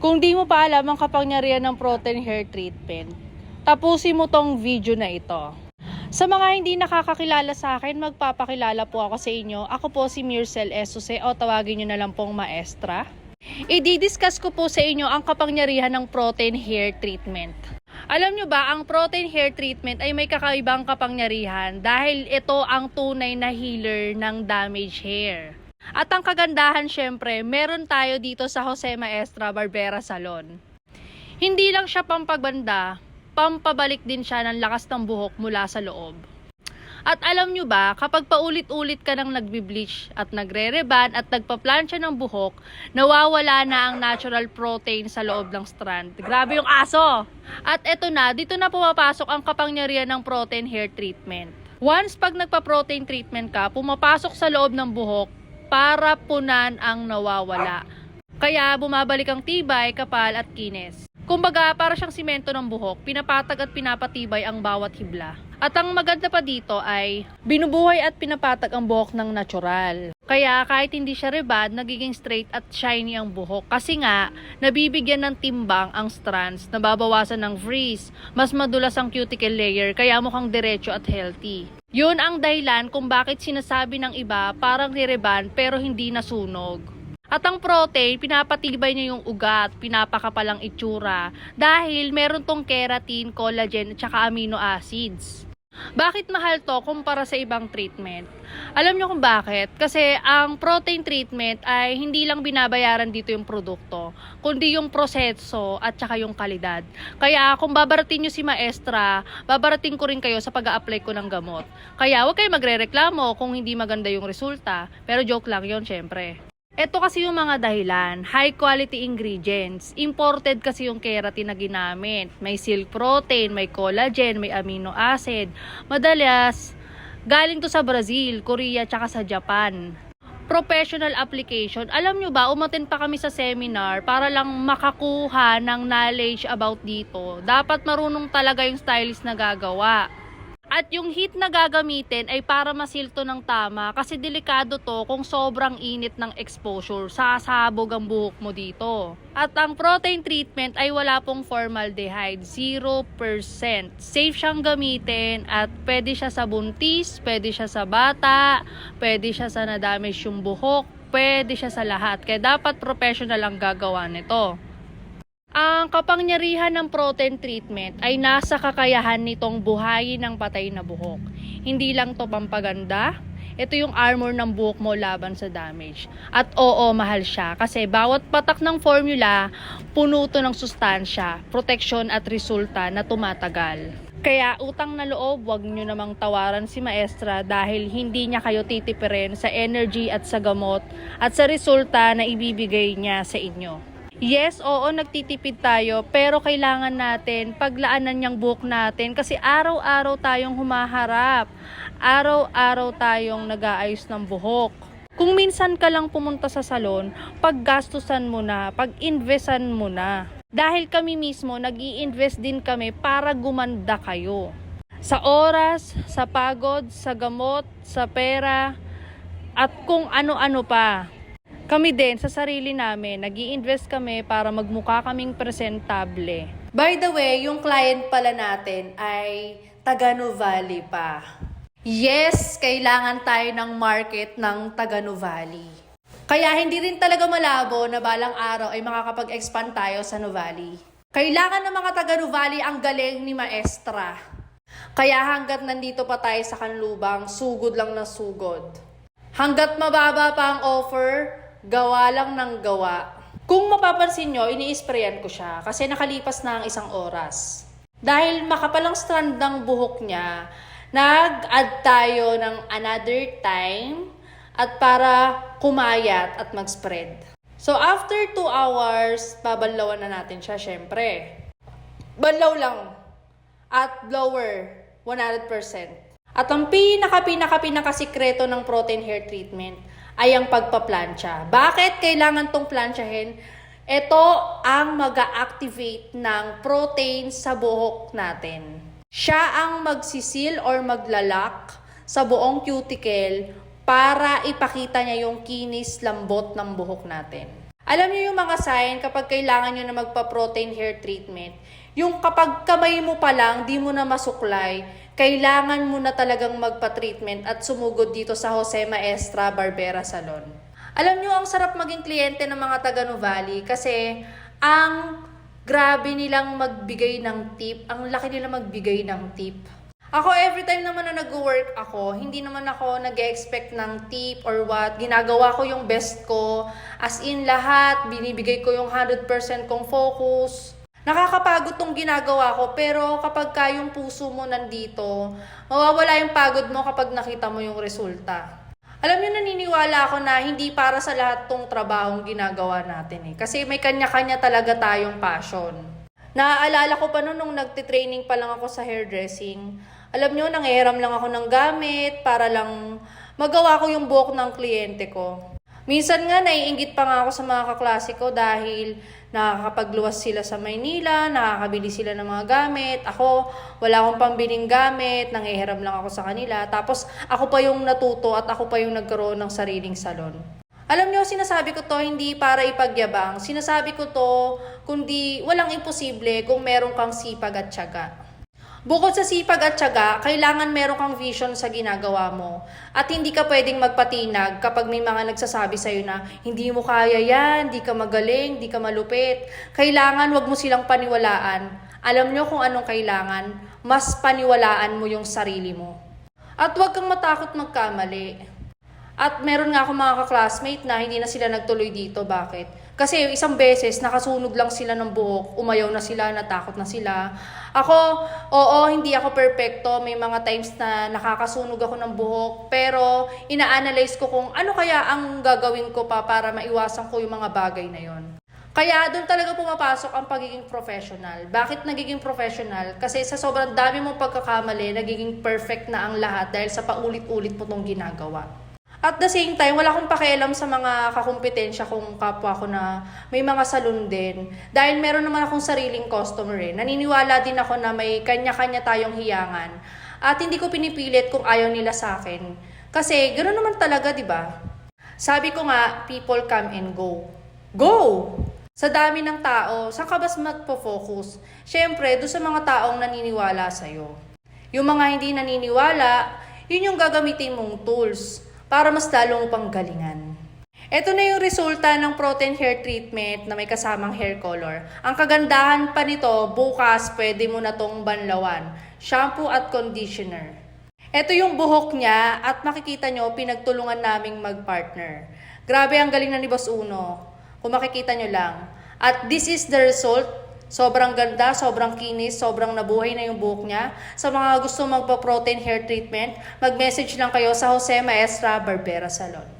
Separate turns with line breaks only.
Kung di mo pa alam ang kapangyarihan ng protein hair treatment, tapusin mo tong video na ito. Sa mga hindi nakakakilala sa akin, magpapakilala po ako sa inyo. Ako po si Mircel Esose o tawagin nyo na lang pong maestra. I-discuss ko po sa inyo ang kapangyarihan ng protein hair treatment. Alam nyo ba, ang protein hair treatment ay may kakaibang kapangyarihan dahil ito ang tunay na healer ng damaged hair. At ang kagandahan syempre, meron tayo dito sa Jose Maestra Barbera Salon. Hindi lang siya pampagbanda, pampabalik din siya ng lakas ng buhok mula sa loob. At alam nyo ba, kapag paulit-ulit ka nang nagbi-bleach at nagre-reban at nagpa-plancha ng buhok, nawawala na ang natural protein sa loob ng strand. Grabe yung aso! At eto na, dito na pumapasok ang kapangyarihan ng protein hair treatment. Once pag nagpa-protein treatment ka, pumapasok sa loob ng buhok para punan ang nawawala. Kaya bumabalik ang tibay, kapal at kinis. Kumbaga, para siyang simento ng buhok, pinapatag at pinapatibay ang bawat hibla. At ang maganda pa dito ay binubuhay at pinapatag ang buhok ng natural. Kaya kahit hindi siya rebad, nagiging straight at shiny ang buhok. Kasi nga, nabibigyan ng timbang ang strands, nababawasan ng frizz, mas madulas ang cuticle layer, kaya mukhang diretso at healthy. Yun ang dahilan kung bakit sinasabi ng iba parang nireban pero hindi nasunog. At ang protein, pinapatibay niya yung ugat, pinapakapalang itsura dahil meron tong keratin, collagen at saka amino acids. Bakit mahal to kumpara sa ibang treatment? Alam nyo kung bakit? Kasi ang protein treatment ay hindi lang binabayaran dito yung produkto, kundi yung proseso at saka yung kalidad. Kaya kung babarating nyo si maestra, babarating ko rin kayo sa pag apply ko ng gamot. Kaya huwag kayo magre-reklamo kung hindi maganda yung resulta. Pero joke lang yon syempre. Ito kasi yung mga dahilan, high quality ingredients. Imported kasi yung keratin na ginamit. May silk protein, may collagen, may amino acid. Madalas, galing to sa Brazil, Korea, tsaka sa Japan. Professional application. Alam nyo ba, umaten pa kami sa seminar para lang makakuha ng knowledge about dito. Dapat marunong talaga yung stylist na gagawa. At yung heat na gagamitin ay para masilto ng tama kasi delikado to kung sobrang init ng exposure. Sasabog ang buhok mo dito. At ang protein treatment ay wala pong formaldehyde. 0%. Safe siyang gamitin at pwede siya sa buntis, pwede siya sa bata, pwede siya sa nadamage yung buhok, pwede siya sa lahat. Kaya dapat professional ang gagawa nito. Ang kapangyarihan ng protein treatment ay nasa kakayahan nitong buhayin ng patay na buhok. Hindi lang to pampaganda, ito yung armor ng buhok mo laban sa damage. At oo, mahal siya kasi bawat patak ng formula, puno to ng sustansya, proteksyon at resulta na tumatagal. Kaya utang na loob, wag nyo namang tawaran si maestra dahil hindi niya kayo titipirin sa energy at sa gamot at sa resulta na ibibigay niya sa inyo. Yes, oo, nagtitipid tayo, pero kailangan natin paglaanan niyang buhok natin kasi araw-araw tayong humaharap. Araw-araw tayong nag-aayos ng buhok. Kung minsan ka lang pumunta sa salon, paggastusan mo na, pag-investan mo na. Dahil kami mismo, nag invest din kami para gumanda kayo. Sa oras, sa pagod, sa gamot, sa pera, at kung ano-ano pa. Kami din, sa sarili namin, nag invest kami para magmukha kaming presentable. By the way, yung client pala natin ay taga Nuvali pa. Yes, kailangan tayo ng market ng taga Nuvali. Kaya hindi rin talaga malabo na balang araw ay makakapag-expand tayo sa Nuvali. Kailangan ng mga taga Nuvali ang galing ni Maestra. Kaya hanggat nandito pa tayo sa kanlubang, sugod lang na sugod. Hanggat mababa pa ang offer, gawa lang ng gawa. Kung mapapansin nyo, ini-sprayan ko siya kasi nakalipas na ang isang oras. Dahil makapalang strand ng buhok niya, nag-add tayo ng another time at para kumayat at mag-spread. So after 2 hours, babanlawan na natin siya syempre. Banlaw lang at blower 100%. At ang pinaka-pinaka-pinakasikreto ng protein hair treatment ay ang pagpa-plancha. Bakit kailangan tong planchahin? Ito ang mag activate ng protein sa buhok natin. Siya ang magsisil or maglalak sa buong cuticle para ipakita niya yung kinis lambot ng buhok natin. Alam niyo yung mga sign kapag kailangan nyo na magpa-protein hair treatment. Yung kapag kamay mo pa lang, di mo na masuklay, kailangan mo na talagang magpa-treatment at sumugod dito sa Jose Maestra Barbera Salon. Alam niyo ang sarap maging kliyente ng mga taga Nuvali kasi ang grabe nilang magbigay ng tip, ang laki nila magbigay ng tip. Ako, every time naman na nag-work ako, hindi naman ako nag expect ng tip or what. Ginagawa ko yung best ko. As in lahat, binibigay ko yung 100% kong focus. Nakakapagod tong ginagawa ko, pero kapag ka yung puso mo nandito, mawawala yung pagod mo kapag nakita mo yung resulta. Alam niyo, naniniwala ako na hindi para sa lahat tong trabahong ginagawa natin eh. Kasi may kanya-kanya talaga tayong passion. Naaalala ko pa noon nung nagtitraining pa lang ako sa hairdressing. Alam nyo, nangihiram lang ako ng gamit para lang magawa ko yung buhok ng kliyente ko. Minsan nga, naiingit pa nga ako sa mga kaklase ko dahil nakakapagluwas sila sa Maynila, nakakabili sila ng mga gamit. Ako, wala akong pambiling gamit, nangihiram lang ako sa kanila. Tapos, ako pa yung natuto at ako pa yung nagkaroon ng sariling salon. Alam niyo, sinasabi ko to hindi para ipagyabang. Sinasabi ko to kundi walang imposible kung meron kang sipag at tiyaga. Bukod sa sipag at tiyaga, kailangan meron kang vision sa ginagawa mo. At hindi ka pwedeng magpatinag kapag may mga nagsasabi sa'yo na hindi mo kaya yan, hindi ka magaling, hindi ka malupit. Kailangan wag mo silang paniwalaan. Alam nyo kung anong kailangan, mas paniwalaan mo yung sarili mo. At wag kang matakot magkamali. At meron nga ako mga kaklasmate na hindi na sila nagtuloy dito. Bakit? Kasi isang beses, nakasunog lang sila ng buhok, umayaw na sila, natakot na sila. Ako, oo, hindi ako perfecto. May mga times na nakakasunog ako ng buhok. Pero, ina-analyze ko kung ano kaya ang gagawin ko pa para maiwasan ko yung mga bagay na yon. Kaya doon talaga pumapasok ang pagiging professional. Bakit nagiging professional? Kasi sa sobrang dami mong pagkakamali, nagiging perfect na ang lahat dahil sa paulit-ulit mo itong ginagawa. At the same time, wala akong pakialam sa mga kakumpetensya kong kapwa ko na may mga salon din. Dahil meron naman akong sariling customer eh. Naniniwala din ako na may kanya-kanya tayong hiyangan. At hindi ko pinipilit kung ayaw nila sa akin. Kasi ganoon naman talaga, di ba? Sabi ko nga, people come and go. Go! Sa dami ng tao, saan ka ba magpo-focus? Siyempre, doon sa mga taong naniniwala sa'yo. Yung mga hindi naniniwala, yun yung gagamitin mong tools para mas lalong pang galingan. Ito na yung resulta ng protein hair treatment na may kasamang hair color. Ang kagandahan pa nito, bukas pwede mo na tong banlawan. Shampoo at conditioner. Ito yung buhok niya at makikita nyo, pinagtulungan naming mag-partner. Grabe ang galing na ni Boss Uno. Kung makikita nyo lang. At this is the result Sobrang ganda, sobrang kinis, sobrang nabuhay na yung buhok niya. Sa mga gusto magpa-protein hair treatment, mag-message lang kayo sa Jose Maestra Barbera Salon.